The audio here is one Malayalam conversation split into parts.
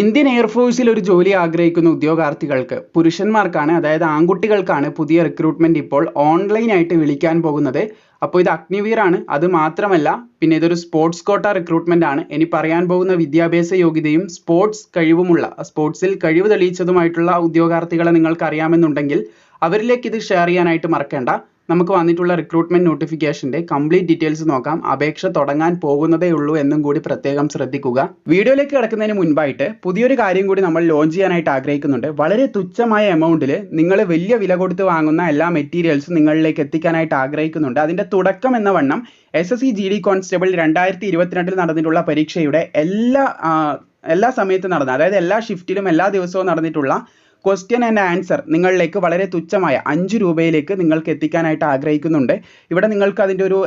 ഇന്ത്യൻ എയർഫോഴ്സിൽ ഒരു ജോലി ആഗ്രഹിക്കുന്ന ഉദ്യോഗാർത്ഥികൾക്ക് പുരുഷന്മാർക്കാണ് അതായത് ആൺകുട്ടികൾക്കാണ് പുതിയ റിക്രൂട്ട്മെന്റ് ഇപ്പോൾ ഓൺലൈനായിട്ട് വിളിക്കാൻ പോകുന്നത്. അപ്പോൾ ഇത് അഗ്നിവീർ ആണ്. അത് മാത്രമല്ല പിന്നെ ഇതൊരു സ്പോർട്സ് കോട്ട റിക്രൂട്ട്മെന്റ് ആണ്. ഇനി പറയാൻ പോകുന്ന വിദ്യാഭ്യാസ യോഗ്യതയും സ്പോർട്സ് കഴിവുമുള്ള സ്പോർട്സിൽ കഴിവ് തെളിയിച്ചതുമായിട്ടുള്ള ഉദ്യോഗാർത്ഥികളെ നിങ്ങൾക്ക് അറിയാമെന്നുണ്ടെങ്കിൽ അവരിലേക്ക് ഇത് ഷെയർ ചെയ്യാനായിട്ട് മറക്കേണ്ട. നമുക്ക് വന്നിട്ടുള്ള റിക്രൂട്ട്മെന്റ് നോട്ടിഫിക്കേഷന്റെ കംപ്ലീറ്റ് ഡീറ്റെയിൽസ് നോക്കാം. അപേക്ഷ തുടങ്ങാൻ പോകുന്നതേ ഉള്ളൂ എന്നും കൂടി പ്രത്യേകം ശ്രദ്ധിക്കുക. വീഡിയോയിലേക്ക് കിടക്കുന്നതിന് മുൻപായിട്ട് പുതിയൊരു കാര്യം കൂടി നമ്മൾ ലോഞ്ച് ചെയ്യാനായിട്ട് ആഗ്രഹിക്കുന്നുണ്ട്. വളരെ തുച്ഛമായ എമൗണ്ടിൽ നിങ്ങൾ വലിയ വില കൊടുത്ത് വാങ്ങുന്ന എല്ലാ മെറ്റീരിയൽസും നിങ്ങളിലേക്ക് എത്തിക്കാനായിട്ട് ആഗ്രഹിക്കുന്നുണ്ട്. അതിന്റെ തുടക്കം എന്ന വണ്ണം S S C G D constable രണ്ടായിരത്തി ഇരുപത്തിരണ്ടിൽ നടന്നിട്ടുള്ള പരീക്ഷയുടെ എല്ലാ എല്ലാ സമയത്തും നടന്ന അതായത് എല്ലാ ഷിഫ്റ്റിലും എല്ലാ ദിവസവും നടന്നിട്ടുള്ള ക്വസ്റ്റ്യൻ ആൻഡ് ആൻസർ നിങ്ങളിലേക്ക് വളരെ തുച്ഛമായ അഞ്ച് രൂപയിലേക്ക് നിങ്ങൾക്ക് എത്തിക്കാനായിട്ട് ആഗ്രഹിക്കുന്നുണ്ട്. ഇവിടെ നിങ്ങൾക്ക് അതിന്റെ ഒരു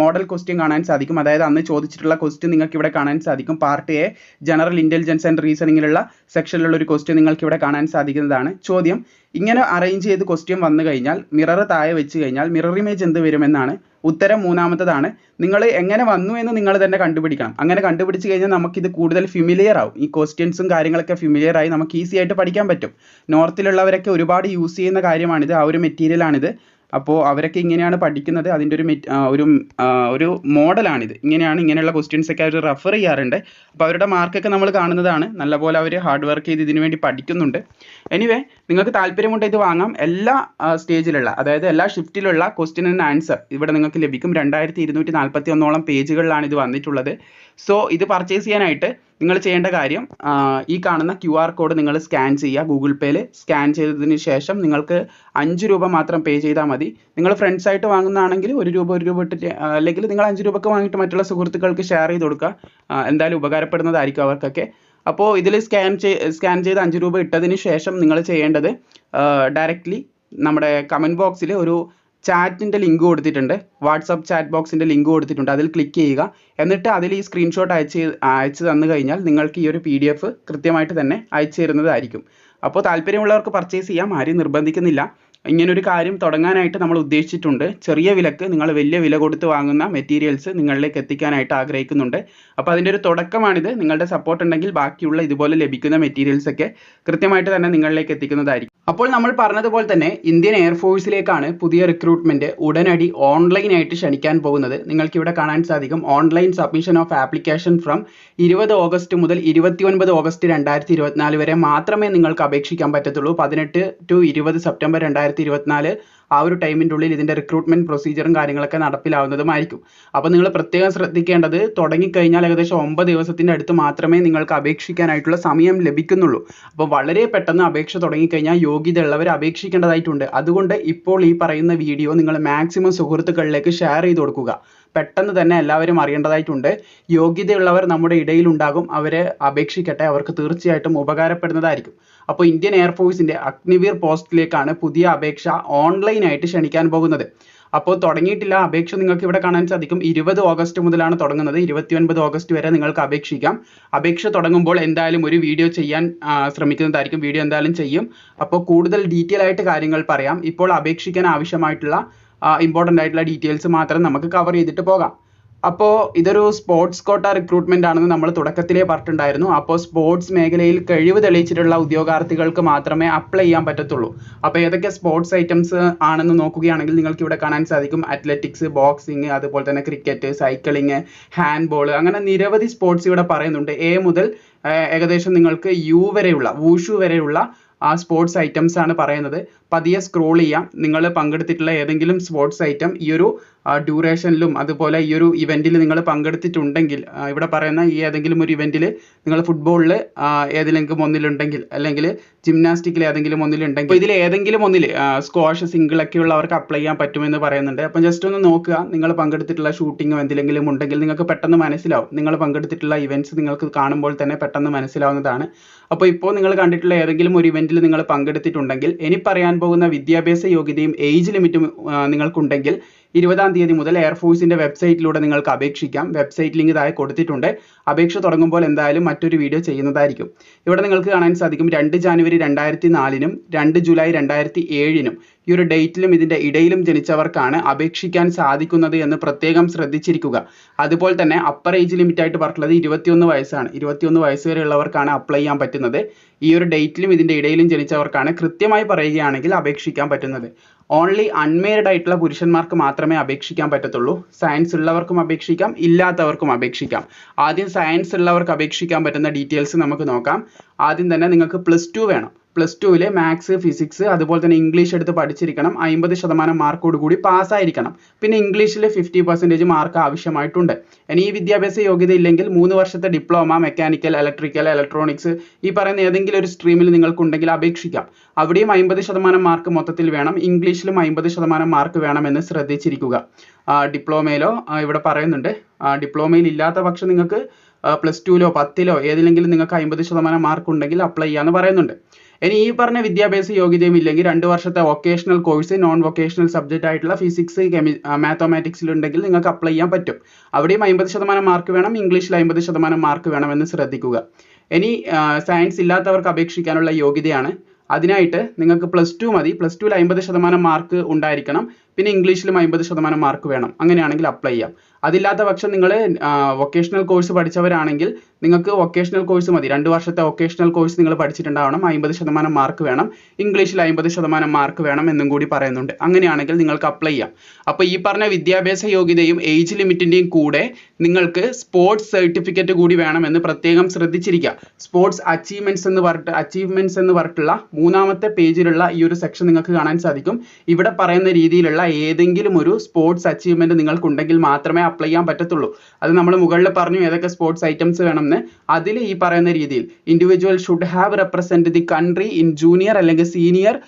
മോഡൽ ക്വസ്റ്റ്യൻ കാണാൻ സാധിക്കും. അതായത് അന്ന് ചോദിച്ചിട്ടുള്ള ക്വസ്റ്റ്യൻ നിങ്ങൾക്ക് ഇവിടെ കാണാൻ സാധിക്കും. Part A general intelligence and റീസണിങ്ങിലുള്ള സെക്ഷനിലുള്ള ഒരു ക്വസ്റ്റ്യൻ നിങ്ങൾക്ക് ഇവിടെ കാണാൻ സാധിക്കുന്നതാണ്. ചോദ്യം ഇങ്ങനെ അറേഞ്ച് ചെയ്ത് ക്വസ്റ്റ്യൻ വന്നു കഴിഞ്ഞാൽ മിറർ താഴെ വെച്ച് കഴിഞ്ഞാൽ മിറർ ഇമേജ് എന്ത് വരുമെന്നാണ് ഉത്തരം മൂന്നാമത്തതാണ്. നിങ്ങൾ എങ്ങനെ വന്നു എന്ന് നിങ്ങൾ തന്നെ കണ്ടുപിടിക്കണം. അങ്ങനെ കണ്ടുപിടിച്ച് കഴിഞ്ഞാൽ നമുക്കിത് കൂടുതൽ ഫിമിലിയർ ആവും. ഈ ക്വസ്റ്റ്യൻസും കാര്യങ്ങളൊക്കെ ഫിമിലിയർ ആയി നമുക്ക് ഈസി ആയിട്ട് പഠിക്കാൻ പറ്റും. നോർത്തിലുള്ളവരൊക്കെ ഒരുപാട് യൂസ് ചെയ്യുന്ന കാര്യമാണിത്. ആ ഒരു മെറ്റീരിയൽ ആണിത്. അപ്പോൾ അവരൊക്കെ ഇങ്ങനെയാണ് പഠിക്കുന്നത്. അതിന്റെ ഒരു ഒരു ഒരു മോഡലാണിത്. ഇങ്ങനെയാണ് ഇങ്ങനെയുള്ള ക്വസ്റ്റ്യൻസ് ഒക്കെ അവർ റെഫർ ചെയ്യാറുണ്ട്. അപ്പോൾ അവരുടെ മാർക്കൊക്കെ നമ്മൾ കാണുന്നതാണ്. നല്ലപോലെ അവർ ഹാർഡ് വർക്ക് ചെയ്ത് ഇതിനു വേണ്ടി പഠിക്കുന്നുണ്ട്. എനിവേ നിങ്ങൾക്ക് താല്പര്യമുണ്ട് ഇത് വാങ്ങാം. എല്ലാ സ്റ്റേജിലുള്ള അതായത് എല്ലാ ഷിഫ്റ്റിലുള്ള ക്വസ്റ്റ്യൻ ആൻഡ് ആൻസർ ഇവിടെ നിങ്ങൾക്ക് ലഭിക്കും. രണ്ടായിരത്തി ഇരുന്നൂറ്റി നാൽപ്പത്തി ഒന്നോളം പേജുകളിലാണ് ഇത് വന്നിട്ടുള്ളത്. സോ ഇത് പർച്ചേസ് ചെയ്യാനായിട്ട് നിങ്ങൾ ചെയ്യേണ്ട കാര്യം ഈ കാണുന്ന ക്യു ആർ കോഡ് നിങ്ങൾ സ്കാൻ ചെയ്യുക. ഗൂഗിൾ പേയിൽ സ്കാൻ ചെയ്തതിന് ശേഷം നിങ്ങൾക്ക് അഞ്ച് രൂപ മാത്രം പേ ചെയ്താൽ മതി. നിങ്ങൾ ഫ്രണ്ട്സ് ആയിട്ട് വാങ്ങുന്നതാണെങ്കിൽ ഒരു രൂപ ഒരു രൂപ ഇട്ടിട്ട് അല്ലെങ്കിൽ നിങ്ങൾ അഞ്ച് രൂപക്ക് വാങ്ങിയിട്ട് മറ്റുള്ള സുഹൃത്തുക്കൾക്ക് ഷെയർ ചെയ്ത് കൊടുക്കുക. എന്തായാലും ഉപകാരപ്പെടുന്നതായിരിക്കും അവർക്കൊക്കെ. അപ്പോൾ ഇതിൽ സ്കാൻ ചെയ് സ്കാൻ ചെയ്ത് അഞ്ച് രൂപ ഇട്ടതിന് ശേഷം നിങ്ങൾ ചെയ്യേണ്ടത് ഡയറക്റ്റ്ലി നമ്മുടെ കമന്റ് ബോക്സിൽ ഒരു ചാറ്റിന്റെ ലിങ്ക് കൊടുത്തിട്ടുണ്ട്. വാട്സപ്പ് ചാറ്റ് ബോക്സിന്റെ ലിങ്ക് കൊടുത്തിട്ടുണ്ട്. അതിൽ ക്ലിക്ക് ചെയ്യുക. എന്നിട്ട് അതിൽ ഈ സ്ക്രീൻഷോട്ട് അയച്ച് അയച്ച് തന്നു കഴിഞ്ഞാൽ നിങ്ങൾക്ക് ഈ ഒരു പി ഡി എഫ് കൃത്യമായിട്ട് തന്നെ അയച്ചു തരുന്നതായിരിക്കും. അപ്പോൾ താല്പര്യമുള്ളവർക്ക് പർച്ചേസ് ചെയ്യാം. ആരെയും നിർബന്ധിക്കുന്നില്ല. ഇങ്ങനൊരു കാര്യം തുടങ്ങാനായിട്ട് നമ്മൾ ഉദ്ദേശിച്ചിട്ടുണ്ട്. ചെറിയ വിലക്ക് നിങ്ങൾ വലിയ വില കൊടുത്ത് വാങ്ങുന്ന മെറ്റീരിയൽസ് നിങ്ങളിലേക്ക് എത്തിക്കാനായിട്ട് ആഗ്രഹിക്കുന്നുണ്ട്. അപ്പോൾ അതിന്റെ ഒരു തുടക്കമാണിത്. നിങ്ങളുടെ സപ്പോർട്ട് ഉണ്ടെങ്കിൽ ബാക്കിയുള്ള ഇതുപോലെ ലഭിക്കുന്ന മെറ്റീരിയൽസ് ഒക്കെ കൃത്യമായിട്ട് തന്നെ നിങ്ങളിലേക്ക് എത്തിക്കുന്നതായിരിക്കും. അപ്പോൾ നമ്മൾ പറഞ്ഞതുപോലെ തന്നെ ഇന്ത്യൻ എയർഫോഴ്സിലേക്കാണ് പുതിയ റിക്രൂട്ട്മെന്റ് ഉടനടി ഓൺലൈനായിട്ട് ക്ഷണിക്കാൻ പോകുന്നത്. നിങ്ങൾക്ക് ഇവിടെ കാണാൻ സാധിക്കും. Online submission of application from ഇരുപത് ഓഗസ്റ്റ് മുതൽ ഇരുപത്തിയൊൻപത് ഓഗസ്റ്റ് രണ്ടായിരത്തി ഇരുപത്തിനാല് വരെ മാത്രമേ നിങ്ങൾക്ക് അപേക്ഷിക്കാൻ പറ്റത്തുള്ളൂ. പതിനെട്ട് ടു ഇരുപത് സെപ്റ്റംബർ രണ്ടായിരത്തി ഇരുപത്തിനാല് ആ ഒരു ടൈമിന്റെ ഉള്ളിൽ ഇതിന്റെ റിക്രൂട്ട്മെന്റ് പ്രൊസീജിയറും കാര്യങ്ങളൊക്കെ നടപ്പിലാവുന്നതുമായിരിക്കും. അപ്പോൾ നിങ്ങൾ പ്രത്യേകം ശ്രദ്ധിക്കേണ്ടത് തുടങ്ങിക്കഴിഞ്ഞാൽ ഏകദേശം ഒമ്പത് ദിവസത്തിന്റെ അടുത്ത് മാത്രമേ നിങ്ങൾക്ക് അപേക്ഷിക്കാനായിട്ടുള്ള സമയം ലഭിക്കുന്നുള്ളൂ. അപ്പോൾ വളരെ പെട്ടെന്ന് അപേക്ഷ തുടങ്ങിക്കഴിഞ്ഞാൽ യോഗ്യതയുള്ളവർ അപേക്ഷിക്കേണ്ടതായിട്ടുണ്ട്. അതുകൊണ്ട് ഇപ്പോൾ ഈ പറയുന്ന വീഡിയോ നിങ്ങൾ മാക്സിമം സുഹൃത്തുക്കളിലേക്ക് ഷെയർ ചെയ്ത് കൊടുക്കുക. പെട്ടെന്ന് തന്നെ എല്ലാവരും അറിയേണ്ടതായിട്ടുണ്ട്. യോഗ്യതയുള്ളവർ നമ്മുടെ ഇടയിൽ ഉണ്ടാകും. അവരെ അപേക്ഷിക്കട്ടെ. അവർക്ക് തീർച്ചയായിട്ടും ഉപകാരപ്പെടുന്നതായിരിക്കും. അപ്പോൾ ഇന്ത്യൻ എയർഫോഴ്സിന്റെ അഗ്നിവീർ പോസ്റ്റിലേക്കാണ് പുതിയ അപേക്ഷ ഓൺലൈനായിട്ട് ക്ഷണിക്കാൻ പോകുന്നത്. അപ്പോൾ തുടങ്ങിയിട്ടില്ല. അപേക്ഷ നിങ്ങൾക്ക് ഇവിടെ കാണാൻ സാധിക്കും. ഇരുപത് ഓഗസ്റ്റ് മുതലാണ് തുടങ്ങുന്നത്. ഇരുപത്തിയൊൻപത് ഓഗസ്റ്റ് വരെ നിങ്ങൾക്ക് അപേക്ഷിക്കാം. അപേക്ഷ തുടങ്ങുമ്പോൾ എന്തായാലും ഒരു വീഡിയോ ചെയ്യാൻ ശ്രമിക്കുന്നതായിരിക്കും. വീഡിയോ എന്തായാലും ചെയ്യും. അപ്പോൾ കൂടുതൽ ഡീറ്റെയിൽ ആയിട്ട് കാര്യങ്ങൾ പറയാം. ഇപ്പോൾ അപേക്ഷിക്കാൻ ആവശ്യമായിട്ടുള്ള ഇമ്പോർട്ടന്റ് ആയിട്ടുള്ള ഡീറ്റെയിൽസ് മാത്രം നമുക്ക് കവർ ചെയ്തിട്ട് പോകാം. അപ്പോൾ ഇതൊരു സ്പോർട്സ് കോട്ട റിക്രൂട്ട്മെന്റ് ആണെന്ന് നമ്മൾ തുടക്കത്തിലേ പറഞ്ഞിട്ടുണ്ടായിരുന്നു. അപ്പോൾ സ്പോർട്സ് മേഖലയിൽ കഴിവ് തെളിയിച്ചിട്ടുള്ള ഉദ്യോഗാർത്ഥികൾക്ക് മാത്രമേ അപ്ലൈ ചെയ്യാൻ പറ്റത്തുള്ളൂ. അപ്പോൾ ഏതൊക്കെ സ്പോർട്സ് ഐറ്റംസ് ആണെന്ന് നോക്കുകയാണെങ്കിൽ നിങ്ങൾക്ക് ഇവിടെ കാണാൻ സാധിക്കും. അത്ലറ്റിക്സ് ബോക്സിങ് അതുപോലെ തന്നെ ക്രിക്കറ്റ് സൈക്ലിംഗ് ഹാൻഡ്ബോൾ അങ്ങനെ നിരവധി സ്പോർട്സ് ഇവിടെ പറയുന്നുണ്ട്. എ മുതൽ ഏകദേശം നിങ്ങൾക്ക് യു വരെയുള്ള വൂഷു വരെയുള്ള ആ സ്പോർട്സ് ഐറ്റംസ് ആണ് പറയുന്നത്. പതിയെ സ്ക്രോൾ ചെയ്യാം. നിങ്ങൾ പങ്കെടുത്തിട്ടുള്ള ഏതെങ്കിലും സ്പോർട്സ് ഐറ്റം ഈ ഒരു ഡ്യൂറേഷനിലും അതുപോലെ ഈ ഒരു ഇവന്റിൽ നിങ്ങൾ പങ്കെടുത്തിട്ടുണ്ടെങ്കിൽ ഇവിടെ പറയുന്ന ഈ ഏതെങ്കിലും ഒരു ഇവന്റിൽ നിങ്ങൾ ഫുട്ബോളിൽ ഏതെങ്കിലും ഒന്നിലുണ്ടെങ്കിൽ അല്ലെങ്കിൽ ജിംനാസ്റ്റിക്കിൽ ഏതെങ്കിലും ഒന്നിലുണ്ടെങ്കിൽ ഇതിൽ ഏതെങ്കിലും ഒന്നിൽ സ്ക്വാഷ് സിംഗിൾ ഒക്കെ ഉള്ളവർക്ക് അപ്ലൈ ചെയ്യാൻ പറ്റുമെന്ന് പറയുന്നുണ്ട്. അപ്പം ജസ്റ്റ് ഒന്ന് നോക്കുക നിങ്ങൾ പങ്കെടുത്തിട്ടുള്ള ഷൂട്ടിങ്ങോ എന്തെങ്കിലും ഉണ്ടെങ്കിൽ നിങ്ങൾക്ക് പെട്ടെന്ന് മനസ്സിലാവും. നിങ്ങൾ പങ്കെടുത്തിട്ടുള്ള ഇവന്റ്സ് നിങ്ങൾക്ക് കാണുമ്പോൾ തന്നെ പെട്ടെന്ന് മനസ്സിലാവുന്നതാണ്. അപ്പോൾ ഇപ്പോൾ നിങ്ങൾ കണ്ടിട്ടുള്ള ഏതെങ്കിലും ഒരു ഇവന്റിൽ നിങ്ങൾ പങ്കെടുത്തിട്ടുണ്ടെങ്കിൽ ഇനി പറയാൻ പോകുന്ന വിദ്യാഭ്യാസ യോഗ്യതയും ഏജ് ലിമിറ്റും നിങ്ങൾക്കുണ്ടെങ്കിൽ ഇരുപതാം തീയതി മുതൽ എയർഫോഴ്സിന്റെ വെബ്സൈറ്റിലൂടെ നിങ്ങൾക്ക് അപേക്ഷിക്കാം. വെബ്സൈറ്റ് ലിങ്ക് താഴെ കൊടുത്തിട്ടുണ്ട്. അപേക്ഷ തുടങ്ങുമ്പോൾ എന്തായാലും മറ്റൊരു വീഡിയോ ചെയ്യുന്നതായിരിക്കും. ഇവിടെ നിങ്ങൾക്ക് കാണാൻ സാധിക്കും രണ്ട് ജാനുവരി രണ്ടായിരത്തി നാലിനും രണ്ട് ജൂലൈ രണ്ടായിരത്തി ഏഴിനും ഈ ഒരു ഡേറ്റിലും ഇതിന്റെ ഇടയിലും ജനിച്ചവർക്കാണ് അപേക്ഷിക്കാൻ സാധിക്കുന്നത് എന്ന് പ്രത്യേകം ശ്രദ്ധിച്ചിരിക്കുക. അതുപോലെ തന്നെ അപ്പർ ഏജ് ലിമിറ്റ് ആയിട്ട് പറഞ്ഞിട്ടുള്ളത് ഇരുപത്തിയൊന്ന് വയസ്സാണ്. ഇരുപത്തിയൊന്ന് വയസ്സ് വരെയുള്ളവർക്കാണ് അപ്ലൈ ചെയ്യാൻ പറ്റുന്നത്. ഈ ഒരു ഡേറ്റിലും ഇതിന്റെ ഇടയിലും ജനിച്ചവർക്കാണ് കൃത്യമായി പറയുകയാണെങ്കിൽ അപേക്ഷിക്കാൻ പറ്റുന്നത്. ഓൺലി അൺമേരിഡ് ആയിട്ടുള്ള പുരുഷന്മാർക്ക് മാത്രമേ അപേക്ഷിക്കാൻ പറ്റത്തുള്ളൂ. സയൻസ് ഉള്ളവർക്കും അപേക്ഷിക്കാം ഇല്ലാത്തവർക്കും അപേക്ഷിക്കാം. ആദ്യം സയൻസ് ഉള്ളവർക്ക് അപേക്ഷിക്കാൻ പറ്റുന്ന ഡീറ്റെയിൽസ് നമുക്ക് നോക്കാം. ആദ്യം തന്നെ നിങ്ങൾക്ക് പ്ലസ് ടു വേണം. പ്ലസ് ടുവിലെ മാത്സ് ഫിസിക്സ് അതുപോലെ തന്നെ ഇംഗ്ലീഷ് എടുത്ത് പഠിച്ചിരിക്കണം. അമ്പത് ശതമാനം മാർക്കോട് കൂടി പാസ്സായിരിക്കണം പിന്നെ ഇംഗ്ലീഷിൽ ഫിഫ്റ്റി പെർസെന്റേജ് മാർക്ക് ആവശ്യമായിട്ടുണ്ട്. ഇനി ഈ വിദ്യാഭ്യാസ യോഗ്യത ഇല്ലെങ്കിൽ മൂന്ന് വർഷത്തെ ഡിപ്ലോമ മെക്കാനിക്കൽ ഇലക്ട്രിക്കൽ ഇലക്ട്രോണിക്സ് ഈ പറയുന്ന ഏതെങ്കിലും ഒരു സ്ട്രീമിൽ നിങ്ങൾക്കുണ്ടെങ്കിൽ അപേക്ഷിക്കാം. അവിടെയും അമ്പത് ശതമാനം മാർക്ക് മൊത്തത്തിൽ വേണം. ഇംഗ്ലീഷിലും അമ്പത് ശതമാനം മാർക്ക് വേണമെന്ന് ശ്രദ്ധിച്ചിരിക്കുക. ഡിപ്ലോമയിലോ ഇവിടെ പറയുന്നുണ്ട്. ഡിപ്ലോമയിൽ ഇല്ലാത്ത പക്ഷം നിങ്ങൾക്ക് പ്ലസ് ടുവിലോ പത്തിലോ ഏതിലെങ്കിലും നിങ്ങൾക്ക് അമ്പത് ശതമാനം മാർക്ക് ഉണ്ടെങ്കിൽ അപ്ലൈ ചെയ്യാമെന്ന് പറയുന്നുണ്ട്. ഇനി ഈ പറഞ്ഞ വിദ്യാഭ്യാസ യോഗ്യതയും ഇല്ലെങ്കിൽ രണ്ട് വർഷത്തെ vocational course non vocational subject ആയിട്ടുള്ള ഫിസിക്സ് കെമി മാത്തമാറ്റിക്സിൽ ഉണ്ടെങ്കിൽ നിങ്ങൾക്ക് അപ്ലൈ ചെയ്യാൻ പറ്റും. അവിടെയും അമ്പത് ശതമാനം മാർക്ക് വേണം ഇംഗ്ലീഷിൽ അമ്പത് ശതമാനം മാർക്ക് വേണമെന്ന് ശ്രദ്ധിക്കുക. ഇനി സയൻസ് ഇല്ലാത്തവർക്ക് അപേക്ഷിക്കാനുള്ള യോഗ്യതയാണ്. അതിനായിട്ട് നിങ്ങൾക്ക് പ്ലസ് ടു മതി. പ്ലസ് ടുവിൽ അമ്പത് ശതമാനം മാർക്ക് ഉണ്ടായിരിക്കണം. പിന്നെ ഇംഗ്ലീഷിലും അമ്പത് ശതമാനം മാർക്ക് വേണം. അങ്ങനെയാണെങ്കിൽ അപ്ലൈ ചെയ്യാം. അതില്ലാത്ത പക്ഷം നിങ്ങൾ വൊക്കേഷണൽ കോഴ്സ് പഠിച്ചവരാണെങ്കിൽ നിങ്ങൾക്ക് വൊക്കേഷണൽ കോഴ്സ് മതി. രണ്ട് വർഷത്തെ വൊക്കേഷണൽ കോഴ്സ് നിങ്ങൾ പഠിച്ചിട്ടുണ്ടാവണം. അമ്പത് ശതമാനം മാർക്ക് വേണം. ഇംഗ്ലീഷിൽ അമ്പത് ശതമാനം മാർക്ക് വേണം എന്നും കൂടി പറയുന്നുണ്ട്. അങ്ങനെയാണെങ്കിൽ നിങ്ങൾക്ക് അപ്ലൈ ചെയ്യാം. അപ്പോൾ ഈ പറഞ്ഞ വിദ്യാഭ്യാസ യോഗ്യതയും ഏജ് ലിമിറ്റിന്റെയും കൂടെ നിങ്ങൾക്ക് സ്പോർട്സ് സർട്ടിഫിക്കറ്റ് കൂടി വേണമെന്ന് പ്രത്യേകം ശ്രദ്ധിച്ചിരിക്കുക. സ്പോർട്സ് അച്ചീവ്മെന്റ്സ് എന്ന് പറഞ്ഞിട്ട് അച്ചീവ്മെന്റ്സ് എന്ന് പറഞ്ഞിട്ടുള്ള മൂന്നാമത്തെ പേജിലുള്ള ഈ ഒരു സെക്ഷൻ നിങ്ങൾക്ക് കാണാൻ സാധിക്കും. ഇവിടെ പറയുന്ന രീതിയിലുള്ള ഏതെങ്കിലും ഒരു സ്പോർട്സ് അച്ചീവ്മെന്റ് നിങ്ങൾക്കുണ്ടെങ്കിൽ മാത്രമേ അപ്ലൈ ചെയ്യാൻ പറ്റത്തുള്ളൂ. അത് നമ്മൾ മുകളിൽ പറഞ്ഞു ഏതൊക്കെ സ്പോർട്സ് ഐറ്റംസ് വേണമെന്ന്. അതിൽ ഈ പറയുന്ന രീതിയിൽ individual should have represent the country in junior അല്ലെങ്കിൽ സീനിയർ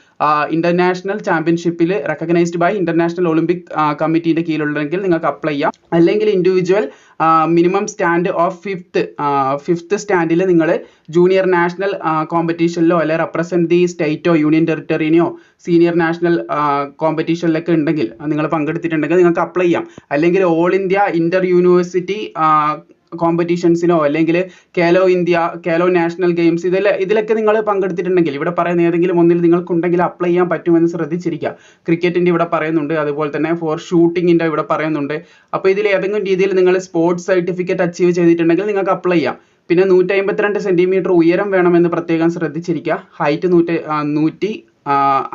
ഇന്റർനാഷണൽ ചാമ്പ്യൻഷിപ്പിൽ റെക്കഗ്നൈസ്ഡ് ബൈ ഇന്റർനാഷണൽ ഒളിമ്പിക് കമ്മിറ്റീന്റെ കീഴിലുണ്ടെങ്കിൽ നിങ്ങൾക്ക് അപ്ലൈ ചെയ്യാം. അല്ലെങ്കിൽ individual minimum stand of fifth fifth സ്റ്റാൻഡിൽ നിങ്ങൾ ജൂനിയർ നാഷണൽ കോമ്പറ്റീഷനിലോ അല്ലെ റെപ്രസെന്റ് ദി സ്റ്റേറ്റോ യൂണിയൻ ടെറിട്ടറിനെയോ സീനിയർ നാഷണൽ കോമ്പറ്റീഷനിലൊക്കെ ഉണ്ടെങ്കിൽ നിങ്ങൾ പങ്കെടുത്തിട്ടുണ്ടെങ്കിൽ നിങ്ങൾക്ക് അപ്ലൈ ചെയ്യാം. അല്ലെങ്കിൽ ഓൾ ഇന്ത്യ ഇന്റർ യൂണിവേഴ്സിറ്റി കോമ്പറ്റീഷൻസിനോ അല്ലെങ്കിൽ Khelo India Khelo national games ഇതിൽ ഇതിലൊക്കെ നിങ്ങൾ പങ്കെടുത്തിട്ടുണ്ടെങ്കിൽ ഇവിടെ പറയുന്ന ഏതെങ്കിലും ഒന്നിൽ നിങ്ങൾക്കുണ്ടെങ്കിൽ അപ്ലൈ ചെയ്യാൻ പറ്റുമെന്ന് ശ്രദ്ധിച്ചിരിക്കുക. ക്രിക്കറ്റിന്റെ ഇവിടെ പറയുന്നുണ്ട് അതുപോലെ തന്നെ ഫോർ ഷൂട്ടിങ്ങിന്റെ ഇവിടെ പറയുന്നുണ്ട്. അപ്പോൾ ഇതിൽ ഏതെങ്കിലും രീതിയിൽ നിങ്ങൾ സ്പോർട്സ് സർട്ടിഫിക്കറ്റ് അച്ചീവ് ചെയ്തിട്ടുണ്ടെങ്കിൽ നിങ്ങൾക്ക് അപ്ലൈ ചെയ്യാം. പിന്നെ നൂറ്റി അമ്പത്തിരണ്ട് സെന്റിമീറ്റർ ഉയരം വേണമെന്ന് പ്രത്യേകം ശ്രദ്ധിച്ചിരിക്കുക. ഹൈറ്റ് നൂറ്റി നൂറ്റി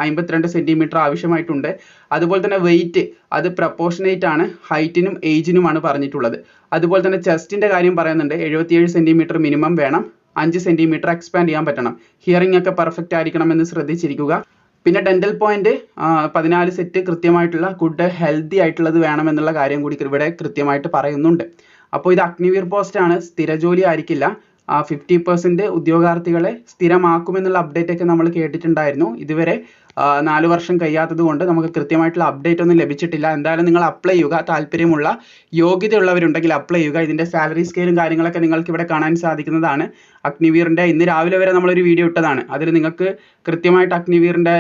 അമ്പത്തിരണ്ട് സെന്റിമീറ്റർ ആവശ്യമായിട്ടുണ്ട്. അതുപോലെ തന്നെ വെയിറ്റ് അത് proportionate ആണ് ഹൈറ്റിനും ഏജിനുമാണ് പറഞ്ഞിട്ടുള്ളത്. അതുപോലെ തന്നെ ചെസ്റ്റിന്റെ കാര്യം പറയുന്നുണ്ട് എഴുപത്തിയേഴ് സെന്റിമീറ്റർ മിനിമം വേണം അഞ്ച് സെന്റിമീറ്റർ എക്സ്പാൻഡ് ചെയ്യാൻ പറ്റണം. ഹിയറിംഗ് ഒക്കെ പെർഫെക്റ്റ് ആയിരിക്കണം എന്ന് ശ്രദ്ധിച്ചിരിക്കുക. പിന്നെ ഡെന്റൽ പോയിന്റ് പതിനാല് സെറ്റ് കൃത്യമായിട്ടുള്ള ഗുഡ് ഹെൽത്തി ആയിട്ടുള്ളത് വേണം എന്നുള്ള കാര്യം കൂടി ഇവിടെ കൃത്യമായിട്ട് പറയുന്നുണ്ട്. അപ്പോൾ ഇത് അഗ്നിവീർ പോസ്റ്റ് ആണ് സ്ഥിര ജോലി ആയിരിക്കില്ല. ഫിഫ്റ്റി പെർസെന്റ് ഉദ്യോഗാർത്ഥികളെ സ്ഥിരമാക്കുമെന്നുള്ള അപ്ഡേറ്റ് ഒക്കെ നമ്മൾ കേട്ടിട്ടുണ്ടായിരുന്നു. ഇതുവരെ നാല് വർഷം കഴിയാത്തത് കൊണ്ട് നമുക്ക് കൃത്യമായിട്ടുള്ള അപ്ഡേറ്റ് ഒന്നും ലഭിച്ചിട്ടില്ല. എന്തായാലും നിങ്ങൾ അപ്ലൈ ചെയ്യുക. താല്പര്യമുള്ള യോഗ്യതയുള്ളവരുണ്ടെങ്കിൽ അപ്ലൈ ചെയ്യുക. ഇതിന്റെ സാലറി സ്കെയിലും കാര്യങ്ങളൊക്കെ നിങ്ങൾക്ക് ഇവിടെ കാണാൻ സാധിക്കുന്നതാണ്. അഗ്നിവീറിന്റെ ഇന്ന് രാവിലെ വരെ നമ്മളൊരു വീഡിയോ ഇട്ടതാണ്. അതിൽ നിങ്ങൾക്ക് കൃത്യമായിട്ട് അഗ്നിവീറിന്റെ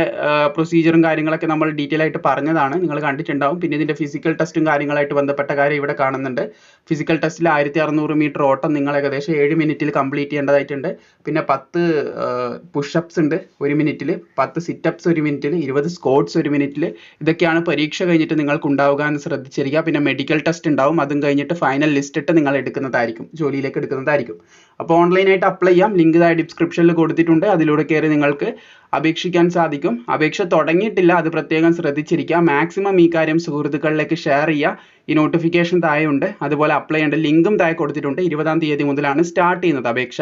പ്രൊസീജിയറും കാര്യങ്ങളൊക്കെ നമ്മൾ ഡീറ്റെയിൽ ആയിട്ട് പറഞ്ഞതാണ്. നിങ്ങൾ കണ്ടിട്ടുണ്ടാവും. പിന്നെ ഇതിന്റെ ഫിസിക്കൽ ടെസ്റ്റും കാര്യങ്ങളായിട്ട് ബന്ധപ്പെട്ട കാര്യം ഇവിടെ കാണുന്നുണ്ട്. ഫിസിക്കൽ ടെസ്റ്റിൽ ആയിരത്തി അറുന്നൂറ് മീറ്റർ ഓട്ടം നിങ്ങൾ ഏകദേശം ഏഴ് മിനിറ്റിൽ കംപ്ലീറ്റ് ചെയ്യേണ്ടതായിട്ടുണ്ട്. പിന്നെ പത്ത് പുഷപ്സ് ഉണ്ട് ഒരു മിനിറ്റിൽ പത്ത് സിറ്റപ്സ് ഒരു മിനിറ്റിൽ ഇരുപത് സ്കോട്ട്സ് ഒരു മിനിറ്റിൽ ഇതൊക്കെയാണ് പരീക്ഷ കഴിഞ്ഞിട്ട് നിങ്ങൾക്ക് ഉണ്ടാവുക എന്ന് ശ്രദ്ധിച്ചിരിക്കുക. പിന്നെ മെഡിക്കൽ ടെസ്റ്റ് ഉണ്ടാവും. അതും കഴിഞ്ഞിട്ട് ഫൈനൽ ലിസ്റ്റ് ഇട്ട് നിങ്ങൾ എടുക്കുന്നതായിരിക്കും. ജോലിയിലേക്ക് എടുക്കുന്നതായിരിക്കും. അപ്പോൾ ഓൺലൈനായിട്ട് അപ്ലൈ ചെയ്യാം. ലിങ്ക് താഴെ ഡിസ്ക്രിപ്ഷനിൽ കൊടുത്തിട്ടുണ്ട്. അതിലൂടെ കയറി നിങ്ങൾക്ക് അപേക്ഷിക്കാൻ സാധിക്കും. അപേക്ഷ തുടങ്ങിയിട്ടില്ല. അത് പ്രത്യേകം ശ്രദ്ധിച്ചിരിക്കുക. മാക്സിമം ഈ കാര്യം സുഹൃത്തുക്കളിലേക്ക് ഷെയർ ചെയ്യുക. ഈ നോട്ടിഫിക്കേഷൻ താഴെ ഉണ്ട് അതുപോലെ അപ്ലൈ ചെയ്യേണ്ട ലിങ്കും താഴെ കൊടുത്തിട്ടുണ്ട്. ഇരുപതാം തീയതി മുതലാണ് സ്റ്റാർട്ട് ചെയ്യുന്നത് അപേക്ഷ.